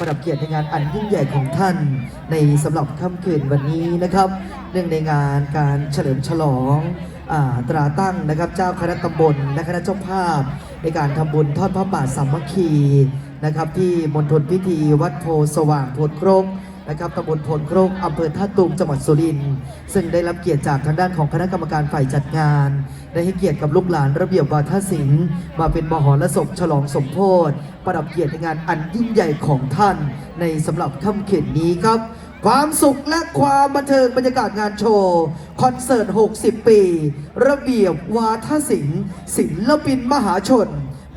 ประดับเกียรติในงานอันยิ่งใหญ่ของท่าน ในสำหรับค่ำคืนวันนี้นะครับ เนื่องในงานการเฉลิมฉลองอาตราตั้งนะครับ เจ้าคณะตำบลและคณะเจ้าภาพ ในการทำบุญทอดพระป่าสามัคคีนะครับ ที่มณฑลพิธีวัดโพสว่างโพนโครก นะครับตำบลโพนโครกอำเภอท่าตูมจังหวัดสุรินทร์ซึ่งได้รับเกียรติจากทางด้านของคณะกรรมการฝ่ายจัดงาน ได้ให้เกียรติกับลูกหลานระเบียบวาทศิลป์มาเป็นมหรสพฉลองสมโพธิประดับเกียรติในงานอันยิ่งใหญ่ของท่าน ในสำหรับค่ำคืนนี้ครับ ความสุขและความบันเทิงบรรยากาศงานโชว์คอนเสิร์ต 60 ปี ระเบียบวาทศิลป์ศิลปินมหาชน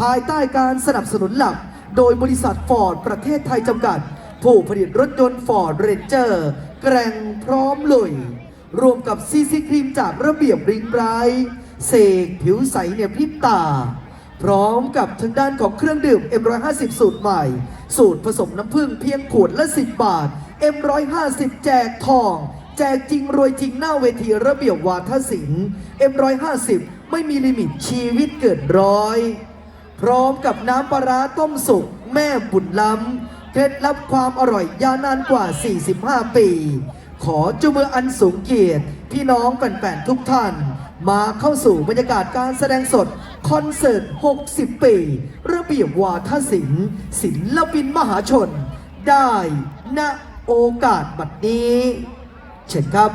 ภายใต้การสนับสนุนหลัก โดยบริษัทฟอร์ดประเทศไทยจำกัด ผู้ผลิตรถยนต์ฟอร์ดเรนเจอร์แกร่งพร้อมลุยรวมกับซีซีครีมจากระเบียบริงไบรเสกผิวใสเนี่ยพริบตา พร้อมกับทางด้านของเครื่องดื่ม M150 สูตรใหม่ สูตรผสมน้ำผึ้งเพียงขวดละ 10 บาท M150 แจกทอง แจกจริงรวยจริงหน้าเวทีระเบียบวาทศิลป์ M150 ไม่มีลิมิตชีวิตเกินร้อย พร้อมกับน้ำปลาร้าต้มสุกแม่บุญล้ำ เคล็ดลับความอร่อยยาวนานกว่า 45 ปี ขอจุมืออันสูงเกียรติ พี่น้องแฟนๆทุกท่าน มาเข้าสู่บรรยากาศการแสดงสด คอนเสิร์ต 60 ปีระเบียบวาทศิลป์ศิลปินมหาชน ได้ณโอกาสบัดนี้ เช่นครับ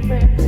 Thank you.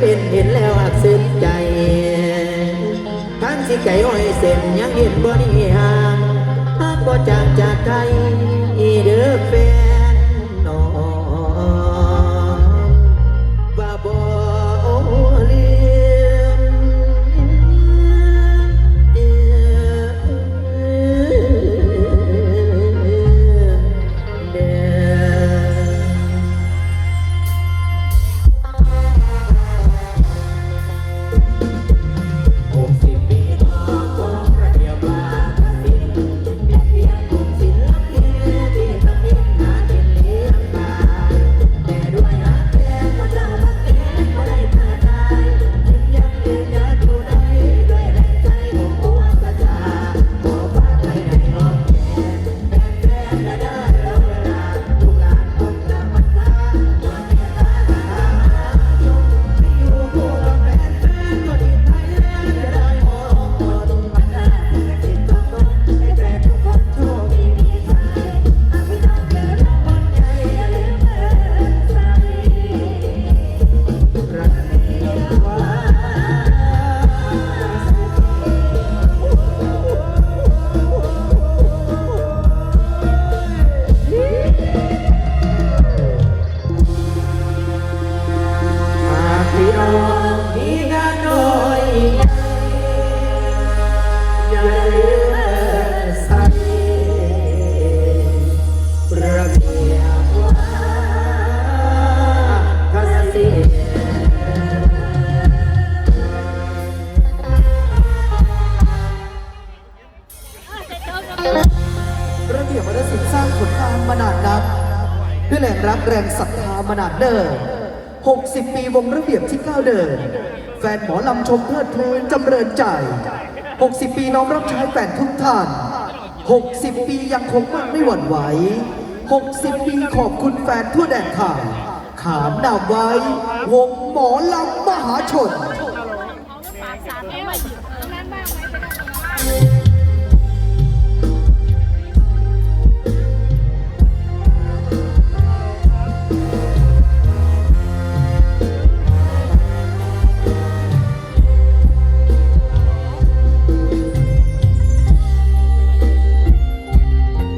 เป็น เห็นแล้วอักซึ้งใจท่านสิไก่อ้อยเส็นยังเห็นบ่นี่ห่างท่านบ่จากจากไก ระเบียบวัฒนศิลป์สร้างผลงานมานานนับ ด้วยแรงรับแรงศรัทธามานานเดิม60 ปีวงระเบียบที่ก้าวเดิน แฟนหมอลำชมเพื่อทูลจำเริญใจ 60 ปีน้อมรับใช้แฟนทุกท่าน 60 ปียังคงมั่นไม่หวั่นไหว 60 ปีขอบคุณแฟนทั่วแดนไทยขามดาบไว้ วงหมอลำมหาชน Thank you.